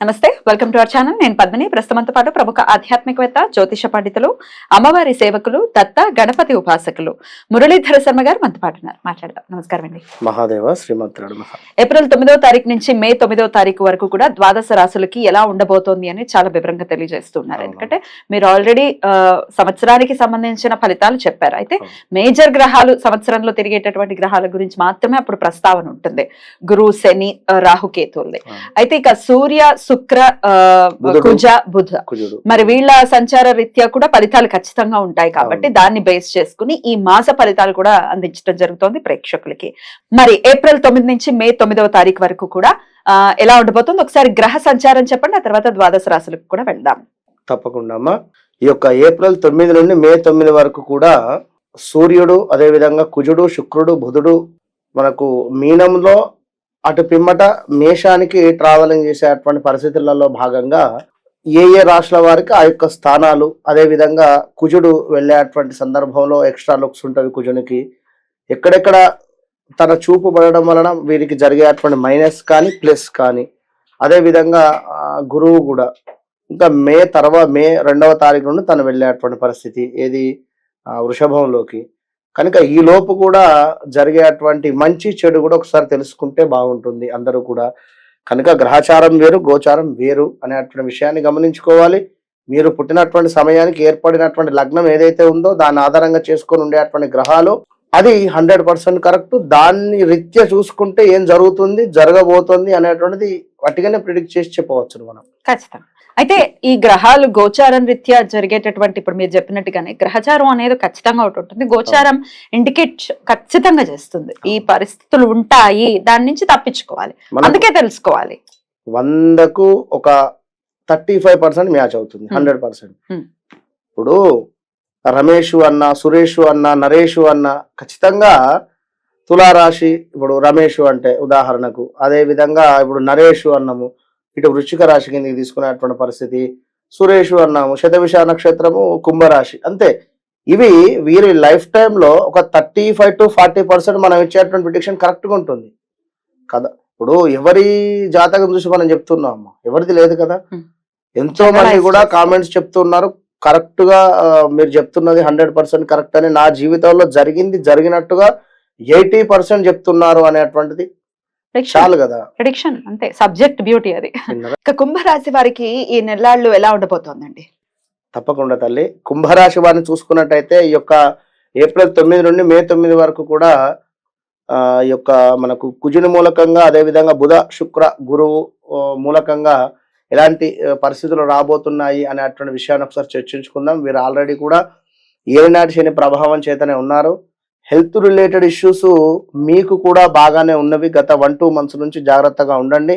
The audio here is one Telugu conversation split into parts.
నమస్తే వెల్కమ్ టు అవర్ ఛానల్. నేను పద్మిని. ప్రస్తుతంతో పాటు ప్రముఖ ఆధ్యాత్మికవేత్త జ్యోతిష పండితులు అమ్మవారి సేవకులు దత్త గణపతి ఉపాసకులు మురళీధర శర్మ గారు మనతో పాటు ఉన్నారు. మాట్లాడదాం. నమస్కారం అండి. మహాదేవ శ్రీమంతుడు ఏప్రిల్ తొమ్మిదో తారీఖు నుంచి మే తొమ్మిదో తారీఖు వరకు కూడా ద్వాదశ రాశులకి ఎలా ఉండబోతోంది అని చాలా వివరంగా తెలియజేస్తున్నారు. ఎందుకంటే మీరు ఆల్రెడీ సంవత్సరానికి సంబంధించిన ఫలితాలు చెప్పారు. అయితే. మేజర్ గ్రహాలు సంవత్సరంలో తిరిగేటటువంటి గ్రహాల గురించి మాత్రమే అప్పుడు ప్రస్తావన ఉంటుంది. గురు శని ఆ, రాహు కేతువులది అయితే ఇక సూర్య శుక్ర. కుజ బుధ. మరి వీళ్ళ సంచార రీత్యా కూడా ఫలితాలు ఖచ్చితంగా ఉంటాయి కాబట్టి. దాన్ని బేస్ చేసుకుని ఈ మాస ఫలితాలు కూడా అందించడం జరుగుతోంది ప్రేక్షకులకి. మరి ఏప్రిల్ తొమ్మిది నుంచి మే తొమ్మిదవ తారీఖు వరకు కూడా ఎలా ఉండబోతుంది? ఒకసారి గ్రహ సంచారం చెప్పండి ఆ తర్వాత ద్వాదశ రాశులకు కూడా వెళ్దాం. తప్పకుండా అమ్మా. ఈ యొక్క ఏప్రిల్ తొమ్మిది నుండి మే తొమ్మిది వరకు కూడా సూర్యుడు అదే విధంగా కుజుడు శుక్రుడు బుధుడు మనకు మీనంలో అటు పిమ్మట మేషానికి ట్రావెలింగ్ చేసేటువంటి పరిస్థితులలో భాగంగా ఏ ఏ రాష్ట్రాల వారికి ఆ యొక్క స్థానాలు అదేవిధంగా కుజుడు వెళ్ళేటువంటి సందర్భంలో ఎక్స్ట్రా లుక్స్ ఉంటుంది కుజునికి. ఎక్కడెక్కడ తన చూపు పడడం వలన వీరికి జరిగేటువంటి మైనస్ కానీ ప్లస్ కానీ. అదేవిధంగా గురువు కూడా. ఇంకా మే తర్వాత మే రెండవ తారీఖు నుండి తను వెళ్ళేటువంటి పరిస్థితి ఏది? వృషభంలోకి. కనుక ఈ లోపు కూడా జరిగేటువంటి మంచి చెడు కూడా ఒకసారి తెలుసుకుంటే బాగుంటుంది. అందరూ కూడా కనుక గ్రహచారం వేరు గోచారం వేరు అనేటువంటి విషయాన్ని గమనించుకోవాలి. మీరు పుట్టినటువంటి సమయానికి ఏర్పడినటువంటి లగ్నం ఏదైతే ఉందో దాని ఆధారంగా చేసుకొని ఉండేటువంటి గ్రహాలు అది హండ్రెడ్ పర్సెంట్ కరెక్ట్. దాన్ని రీత్యా చూసుకుంటే ఏం జరుగుతుంది జరగబోతుంది అనేటువంటిది వట్టిగానే ప్రిడిక్ట్ చేసి చెప్పవచ్చు మనం. ఖచ్చితంగా. అయితే ఈ గ్రహాలు గోచారం రీత్యా జరిగేటటువంటి ఇప్పుడు మీరు చెప్పినట్టుగానే గ్రహచారం అనేది ఖచ్చితంగా ఒకటి ఉంటుంది. గోచారం ఇండికేట్ ఖచ్చితంగా చేస్తుంది. ఈ పరిస్థితులు ఉంటాయి. దాని నుంచి తప్పించుకోవాలి. అందుకే తెలుసుకోవాలి. వందకు ఒక థర్టీ ఫైవ్ పర్సెంట్ మ్యాచ్ అవుతుంది. Hundred percent. ఇప్పుడు రమేష్ అన్న సురేష్ అన్న నరేష్ అన్న ఖచ్చితంగా తులారాశి ఇప్పుడు రమేష్ అంటే ఉదాహరణకు అదే విధంగా ఇప్పుడు నరేష్ అన్నము ఇటు వృశ్చిక రాశి కిందకి తీసుకునేటువంటి పరిస్థితి సురేష్ అన్నాము శతవిష నక్షత్రము కుంభరాశి అంతే ఇవి వీరి లైఫ్ టైంలో ఒక thirty five to forty percent మనం ఇచ్చేటువంటి ప్రిడిక్షన్ కరెక్ట్గా ఉంటుంది కదా ఇప్పుడు ఎవరి జాతకం చూసి మనం చెప్తున్నాం ఎవరిది లేదు కదా. ఎంతో మంది కూడా. కామెంట్స్ చెప్తున్నారు కరెక్ట్గా మీరు చెప్తున్నది హండ్రెడ్ పర్సెంట్ కరెక్ట్ అని నా జీవితంలో జరిగింది జరిగినట్టుగా ఎయిటీ పర్సెంట్ చెప్తున్నారు అనేటువంటిది చాలు కదా. ప్రిడిక్షన్ అంతే. సబ్జెక్ట్ బ్యూటీ అది? ఇక కుంభరాశి వారికి ఈ నెలలు ఎలా ఉండబోతోందండి? తప్పకుండా తల్లి. కుంభరాశి వారిని చూసుకున్నట్టయితే ఈ యొక్క ఏప్రిల్ తొమ్మిది నుండి మే తొమ్మిది వరకు కూడా ఆ ఈ యొక్క మనకు కుజుని మూలకంగా అదే విధంగా బుధ శుక్ర గురువు మూలకంగా ఎలాంటి పరిస్థితులు రాబోతున్నాయి అనేటువంటి విషయాన్ని ఒకసారి చర్చించుకుందాం. వీరు ఆల్రెడీ కూడా ఏలినాటి శని ప్రభావం చేతనే ఉన్నారు. హెల్త్ రిలేటెడ్ ఇష్యూస్ మీకు కూడా బాగానే ఉన్నవి గత వన్ టూ మంత్స్ నుంచి జాగ్రత్తగా ఉండండి.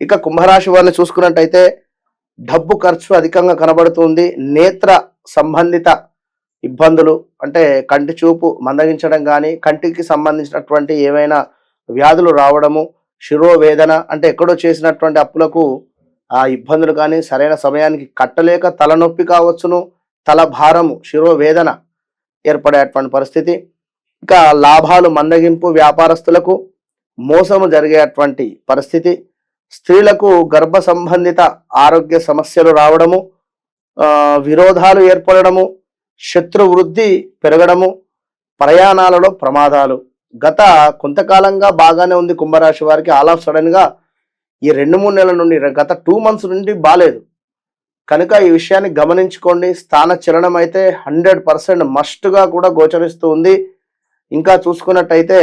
ఇక కుంభరాశి వారిని చూసుకున్నట్టయితే డబ్బు ఖర్చు అధికంగా కనబడుతుంది. నేత్ర సంబంధిత ఇబ్బందులు అంటే కంటి చూపు మందగించడం కానీ కంటికి సంబంధించినటువంటి ఏవైనా వ్యాధులు రావడము శిరోవేదన అంటే ఎక్కడో చేసినటువంటి అప్పులకు ఆ ఇబ్బందులు కానీ సరైన సమయానికి కట్టలేక తలనొప్పి కావచ్చును తల భారము శిరోవేదన ఏర్పడేటువంటి పరిస్థితి. ఇంకా లాభాలు మందగింపు వ్యాపారస్తులకు మోసము జరిగేటువంటి పరిస్థితి. స్త్రీలకు గర్భ సంబంధిత ఆరోగ్య సమస్యలు రావడము విరోధాలు ఏర్పడడము శత్రు వృద్ధి పెరగడము ప్రయాణాలలో ప్రమాదాలు. గత కొంతకాలంగా బాగానే ఉంది కుంభరాశి వారికి. ఆల్ ఆఫ్ సడన్గా ఈ రెండు మూడు నెలల నుండి గత టూ మంత్స్ నుండి బాగాలేదు కనుక ఈ విషయాన్ని గమనించుకోండి. స్థాన చలనం అయితే హండ్రెడ్ పర్సెంట్ మస్ట్గా కూడా గోచరిస్తూ ఉంది. ఇంకా చూసుకున్నట్టయితే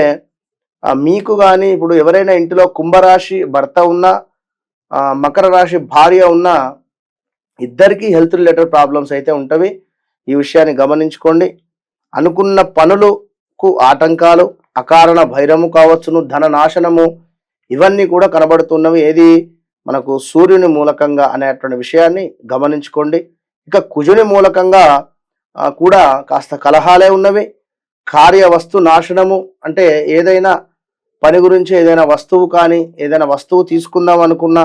మీకు కానీ ఇప్పుడు ఎవరైనా ఇంటిలో కుంభరాశి భర్త ఉన్నా మకర రాశి భార్య ఉన్నా ఇద్దరికీ హెల్త్ రిలేటెడ్ ప్రాబ్లమ్స్ అయితే ఉంటవి. ఈ విషయాన్ని గమనించుకోండి. అనుకున్న పనులకు ఆటంకాలు అకారణ భైరము కావచ్చును ధన నాశనము ఇవన్నీ కూడా కనబడుతున్నవి. ఏది మనకు సూర్యుని మూలకంగా అనేటువంటి విషయాన్ని గమనించుకోండి. ఇక కుజుని మూలకంగా కూడా కాస్త కలహాలే ఉన్నవి. కార్యవస్తు నాశనము అంటే ఏదైనా పని గురించి ఏదైనా వస్తువు కానీ ఏదైనా వస్తువు తీసుకుందాం అనుకున్నా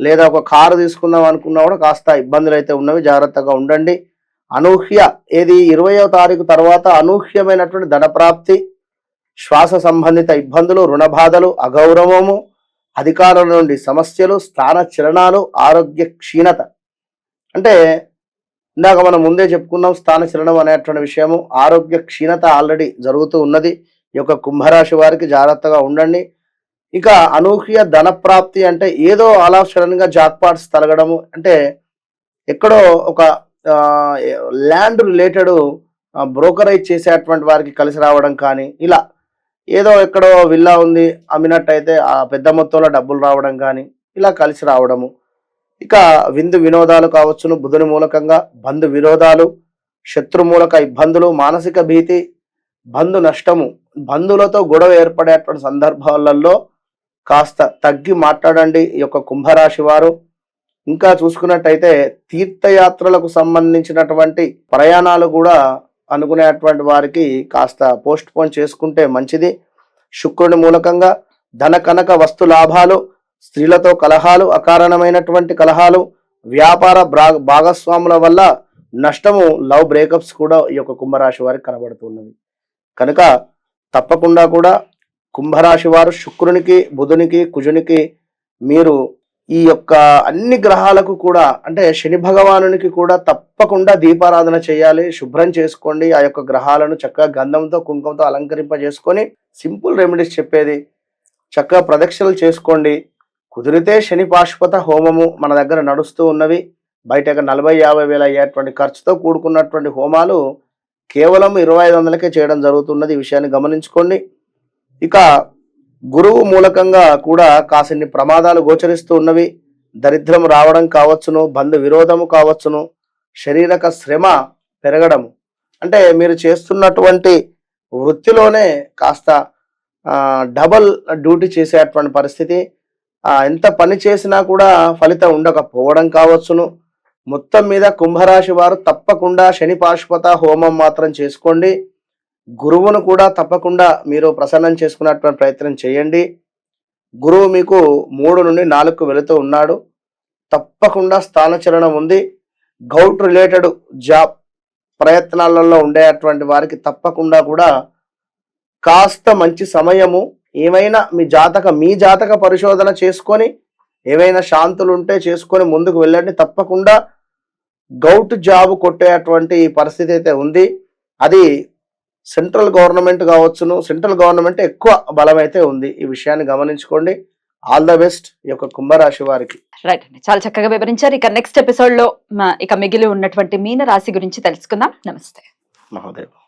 లేదా ఒక కారు తీసుకుందాం అనుకున్నా కూడా కాస్త ఇబ్బందులు అయితే ఉన్నవి. జాగ్రత్తగా ఉండండి. అనూహ్య ఏది ఇరవయో తారీఖు తర్వాత అనూహ్యమైనటువంటి ధనప్రాప్తి శ్వాస సంబంధిత ఇబ్బందులు రుణ బాధలు అగౌరవము అధికారుల నుండి సమస్యలు స్థాన చలనాలు ఆరోగ్య క్షీణత. అంటే ఇందాక మనం ముందే చెప్పుకున్నాం స్థాన చలనం అనేటువంటి విషయము ఆరోగ్య క్షీణత ఆల్రెడీ జరుగుతూ ఉన్నది. ఈ యొక్క కుంభరాశి వారికి జాగ్రత్తగా ఉండండి. ఇక అనూహ్య ధనప్రాప్తి అంటే ఏదో అలా సడన్గా జాక్పాట్స్ తలగడము అంటే ఎక్కడో ఒక ల్యాండ్ రిలేటెడ్ బ్రోకరేజ్ చేసేటువంటి వారికి కలిసి రావడం కానీ ఇలా ఏదో ఎక్కడో విల్లా ఉంది అమ్మినట్టయితే ఆ పెద్ద మొత్తంలో డబ్బులు రావడం కానీ ఇలా కలిసి రావడము. ఇక విందు వినోదాలు కావచ్చును. బుధుని మూలకంగా బంధు విరోధాలు శత్రు మూలక ఇబ్బందులు మానసిక భీతి బంధు నష్టము. బంధువులతో గొడవ ఏర్పడేటువంటి సందర్భాలలో కాస్త తగ్గి మాట్లాడండి ఈ యొక్క కుంభరాశి వారు. ఇంకా చూసుకున్నట్టయితే తీర్థయాత్రలకు సంబంధించినటువంటి ప్రయాణాలు కూడా అనుకునేటువంటి వారికి కాస్త పోస్ట్ పోన్ చేసుకుంటే మంచిది. శుక్రుని మూలకంగా ధన కనక వస్తు లాభాలు స్త్రీలతో కలహాలు అకారణమైనటువంటి కలహాలు వ్యాపార భాగస్వాముల వల్ల నష్టము లవ్ బ్రేకప్స్ కూడా ఈ యొక్క కుంభరాశి వారికి కనబడుతున్నది కనుక తప్పకుండా కూడా కుంభరాశి వారు శుక్రునికి బుధునికి కుజునికి మీరు ఈ యొక్క అన్ని గ్రహాలకు కూడా అంటే శని భగవానునికి కూడా తప్పకుండా దీపారాధన చేయాలి శుభ్రం చేసుకోండి ఆ యొక్క గ్రహాలను చక్కగా గంధంతో కుంకుమతో అలంకరింపజేసుకొని సింపుల్ రెమెడీస్ చెప్పేది. చక్కగా ప్రదక్షిణలు చేసుకోండి. కుదిరితే శని పాశుపత హోమము మన దగ్గర నడుస్తూ ఉన్నవి. బయట నలభై యాభై వేల అయ్యేటువంటి ఖర్చుతో కూడుకున్నటువంటి హోమాలు కేవలం ఇరవై ఐదు వందలకే చేయడం జరుగుతున్నది ఈ విషయాన్ని గమనించుకోండి. ఇక గురువు మూలకంగా కూడా కాసిన్ని ప్రమాదాలు గోచరిస్తూ ఉన్నవి. దరిద్రం రావడం కావచ్చును బంధు విరోధము కావచ్చును శరీరక శ్రమ పెరగడము. అంటే మీరు చేస్తున్నటువంటి వృత్తిలోనే కాస్త డబల్ డ్యూటీ చేసేటువంటి పరిస్థితి. ఎంత పని చేసినా కూడా ఫలితం ఉండకపోవడం కావచ్చును. మొత్తం మీద కుంభరాశి వారు తప్పకుండా శని పాశుపత హోమం మాత్రం చేసుకోండి. గురువును కూడా తప్పకుండా మీరు ప్రసన్నం చేసుకున్నటువంటి ప్రయత్నం చేయండి. గురువు మీకు మూడు నుండి నాలుగు వెళుతూ ఉన్నాడు. తప్పకుండా స్థానచలనం ఉంది. గౌట్ రిలేటెడ్ జాబ్ ప్రయత్నాలలో ఉండేటువంటి వారికి తప్పకుండా కూడా కాస్త మంచి సమయము ఏమైనా మీ జాతక మీ జాతక పరిశోధన చేసుకొని ఏవైనా శాంతులు ఉంటే చేసుకొని ముందుకు వెళ్ళండి. తప్పకుండా గౌట్ జాబ్ కొట్టేటువంటి పరిస్థితి అయితే ఉంది. అది సెంట్రల్ గవర్నమెంట్ కావచ్చును. సెంట్రల్ గవర్నమెంట్ ఎక్కువ బలం అయితే ఉంది. ఈ విషయాన్ని గమనించుకోండి. ఆల్ ద బెస్ట్ ఈ యొక్క కుంభరాశి వారికి. రైట్ అండి. చాలా చక్కగా వివరించారు. ఇక నెక్స్ట్ ఎపిసోడ్లో ఇక మిగిలి ఉన్నటువంటి మీన రాశి గురించి తెలుసుకుందాం. నమస్తే. మహోదయం